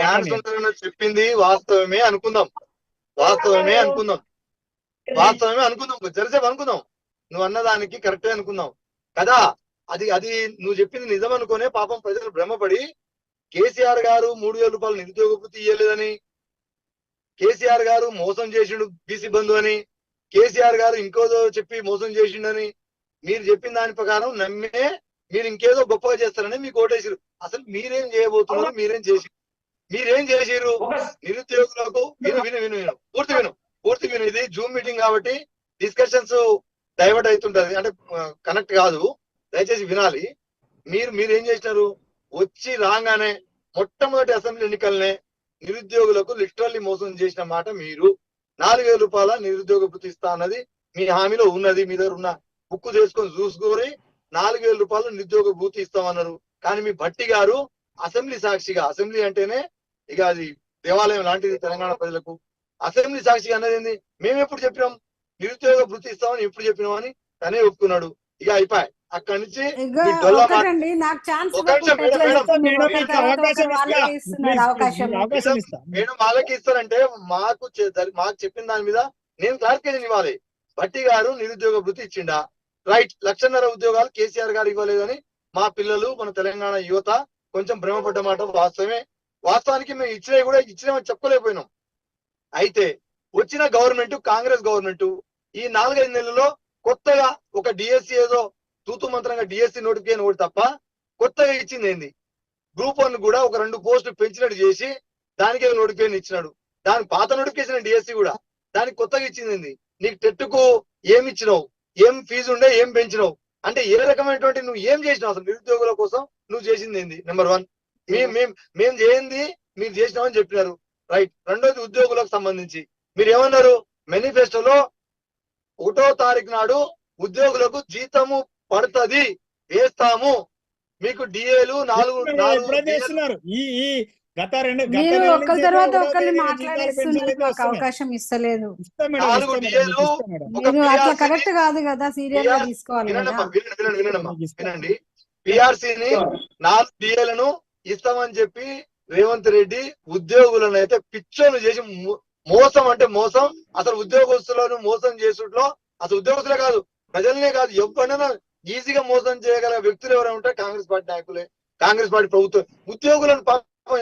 అవకాశం? వాళ్ళు చెప్పింది వాస్తవమే అనుకుందాం. వాస్తవమే అనుకుందాం. వాస్తవమే అనుకుందాం. జరిసేపు అనుకుందాం. నువ్వు అన్నదానికి కరెక్టే అనుకుందాం. కదా? అది అది నువ్వు చెప్పింది నిజం అనుకునే పాపం ప్రజలు భ్రమపడి కేసీఆర్ గారు మూడు వేల రూపాయలు నిరుద్యోగ వృత్తి ఇయ్యలేదని కేసీఆర్ గారు మోసం చేసిండు బీసీ బంధు అని కేసీఆర్ గారు ఇంకోదో చెప్పి మోసం చేసిండని మీరు చెప్పిన దాని ప్రకారం నమ్మే మీరు ఇంకేదో గొప్పగా చేస్తారని మీకు ఓటేసారు. అసలు మీరేం చేయబోతున్నారు మీరేం చేసి మీరేం చేసిర్రు నిరుద్యోగులకు విను విను విను విను. పూర్తి విను పూర్తి విను. ఇది జూమ్ మీటింగ్ కాబట్టి డిస్కషన్స్ డైవర్ట్ అవుతుంటది. అంటే కనెక్ట్ కాదు. దయచేసి వినాలి. మీరు మీరు ఏం చేసినారు? వచ్చి రాగానే మొట్టమొదటి అసెంబ్లీ ఎన్నికలనే నిరుద్యోగులకు లిటరల్లీ మోసం చేసిన మాట మీరు. నాలుగు వేల రూపాయల నిరుద్యోగ భృతి ఇస్తా అన్నది మీ హామీలో ఉన్నది. మీ దగ్గర ఉన్న బుక్ చేసుకొని చూసుకొని నాలుగు వేల రూపాయలు నిరుద్యోగ భృతి ఇస్తామన్నారు. కానీ మీ భట్టి గారు అసెంబ్లీ సాక్షిగా అసెంబ్లీ అంటేనే ఇక అది దేవాలయం లాంటిది తెలంగాణ ప్రజలకు. అసెంబ్లీ సాక్షిగా అన్నది ఏంది? మేము ఎప్పుడు చెప్పినాం? నిరుద్యోగ భృతి ఇస్తామని ఎప్పుడు చెప్పినామని తనే ఒప్పుకున్నాడు. ఇక అయిపోయి అక్కడి నుంచి మేడం, వాళ్ళకి ఇస్తారంటే మాకు మాకు చెప్పిన దాని మీద నేను క్లారిఫికేషన్ ఇవ్వాలి. భట్టి గారు నిరుద్యోగ భృతి ఇచ్చిండా? రైట్ లక్షన్నర ఉద్యోగాలు కేసీఆర్ గారు ఇవ్వలేదని మా పిల్లలు మన తెలంగాణ యువత కొంచెం భ్రమపడ్డ మాట వాస్తవమే. వాస్తవానికి మేము ఇచ్చినవి కూడా ఇచ్చినామని చెప్పలేకపోయినాం. అయితే వచ్చిన గవర్నమెంట్ కాంగ్రెస్ గవర్నమెంట్ ఈ నాలుగైదు నెలల్లో కొత్తగా ఒక డిఎస్సి ఏదో తూతు మంత్రంగా డిఎస్సి నోటిఫికేషన్ ఒకటి తప్ప కొత్తగా ఇచ్చింది ఏంది? గ్రూప్ వన్ కూడా ఒక రెండు పోస్టులు పెంచినట్టు చేసి దానికి ఏదో నోటిఫికేషన్ ఇచ్చినాడు. దాని పాత నోటిఫికేషన్ డిఎస్సి కూడా. దానికి కొత్తగా ఇచ్చింది ఏంది? నీకు టెట్టుకు ఏమి ఇచ్చినావు? ఏం ఫీజు ఉండే ఏం పెంచినావు? అంటే ఏ రకమైనటువంటి నువ్వు ఏం చేసినావు అసలు నిరుద్యోగుల కోసం? నువ్వు చేసింది ఏంది? నెంబర్ వన్ మేము మేము మేము చేయింది మీరు చేసినామని చెప్పినారు. రైట్ రెండోది ఉద్యోగులకు సంబంధించి. మీరు ఏమన్నారు మేనిఫెస్టోలో ఒకటో తారీఖు నాడు ఉద్యోగులకు జీతము పడుతుంది. వేస్తాము. మీకు డిఏలు నాలుగు గత రెండు మీరు ఒకరి తర్వాత ఒకరిని మాట్లాడేస్తున్నారు. అవకాశం ఇస్తలేదు. మీరు అట్లా కరెక్ట్ కాదు కదా సీరియల్గా తీసుకోవాలి వినండి పిఆర్సీని నాలుగు డిఏలను ఇస్తామని చెప్పి రేవంత్ రెడ్డి ఉద్యోగులను అయితే పిచ్చోలు చేసి మోసం అంటే మోసం అసలు ఉద్యోగస్తులను మోసం చేసుట్లో అసలు ఉద్యోగస్తులే కాదు ప్రజలనే కాదు ఎవరైనా ఈజీగా మోసం చేయగల వ్యక్తులు ఎవరైనా ఉంటే కాంగ్రెస్ పార్టీ నాయకులే కాంగ్రెస్ పార్టీ ప్రభుత్వం ఉద్యోగులను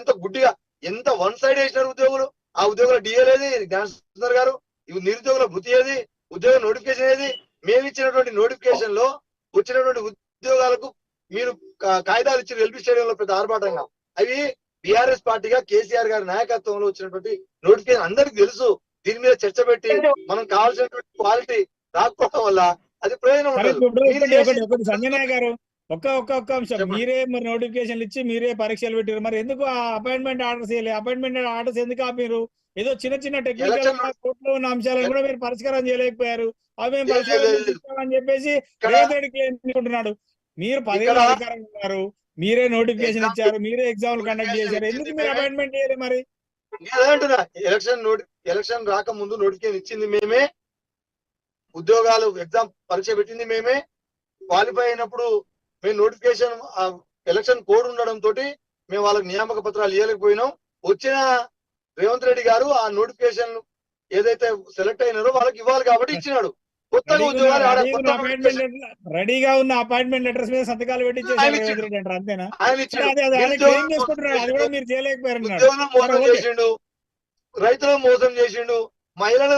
ఎంత గుడ్డిగా ఎంత వన్ సైడ్ వేసినారు ఉద్యోగులు? ఆ ఉద్యోగుల డిఏ ఏది? జ్ఞానసుందర్ గారు. నిరుద్యోగుల భృతి ఏది? ఉద్యోగ నోటిఫికేషన్ ఏది? మేము ఇచ్చినటువంటి నోటిఫికేషన్లో వచ్చినటువంటి ఉద్యోగాలకు మీరు కాగితాలు ఇచ్చి ఎల్బీ స్టేడియం లో పెద్ద ఆర్భాటంగా. అవి బీఆర్ఎస్ పార్టీగా కేసీఆర్ గారి నాయకత్వంలో వచ్చినటువంటి నోటిఫికేషన్ అందరికి తెలుసు. దీని మీద చర్చ పెట్టి మనం కావాల్సినటువంటి క్వాలిటీ రాకపోవడం వల్ల అది ప్రయోజనం ఉండదు. ఒక్క ఒక్క ఒక్క అంశం. మీరే మరి నోటిఫికేషన్లు ఇచ్చి మీరే పరీక్షలు పెట్టారు మరి ఎందుకు ఆ అపాయింట్మెంట్ ఆర్డర్స్ చేయలేదు అపాయింట్మెంట్ ఆర్డర్స్ ఎందుకు ఆపేరు ఏదో చిన్న చిన్న టెక్నికల్ కోర్టులో ఉన్న అంశాలను కూడా మీరు పరిష్కారం చేయలేకపోయారు. అవి మేము పరిష్కారం. చేస్తామని చెప్పేసి చేసుకుంటున్నాడు మీరు ఇక్కడ- అధికారం ఉన్నారు. మీరే నోటిఫికేషన్ ఇచ్చారు. మీరే ఎగ్జామ్ కండక్ట్ చేశారు. ఎందుకు మీరు. అపాయింట్మెంట్ చేయలేదు మరి? ఎలక్షన్ ఎలక్షన్ రాకముందు నోటిఫికేషన్ ఇచ్చింది మేమే. ఉద్యోగాలు ఎగ్జామ్ పరీక్ష పెట్టింది మేమే. క్వాలిఫై అయినప్పుడు మేము నోటిఫికేషన్ ఎలక్షన్ కోడ్ ఉండడం తోటి మేము వాళ్ళకి నియామక పత్రాలు ఇవ్వలేకపోయినాం వచ్చిన రేవంత్ రెడ్డి గారు ఆ నోటిఫికేషన్ ఏదైతే సెలెక్ట్ అయినారో వాళ్ళకి ఇవ్వాలి కాబట్టి ఇచ్చినాడు. కొత్తగా ఉద్యోగాలు రెడీగా ఉన్న అపాయింట్మెంట్ లెటర్స్ మీద సంతకాలు పెట్టి ఆయన రేవంత్ ఇచ్చిండు. రెడ్డి అంటారు అంతేనా? మోసం. చేసిండు. రైతులను మోసం చేసిండు. మహిళలను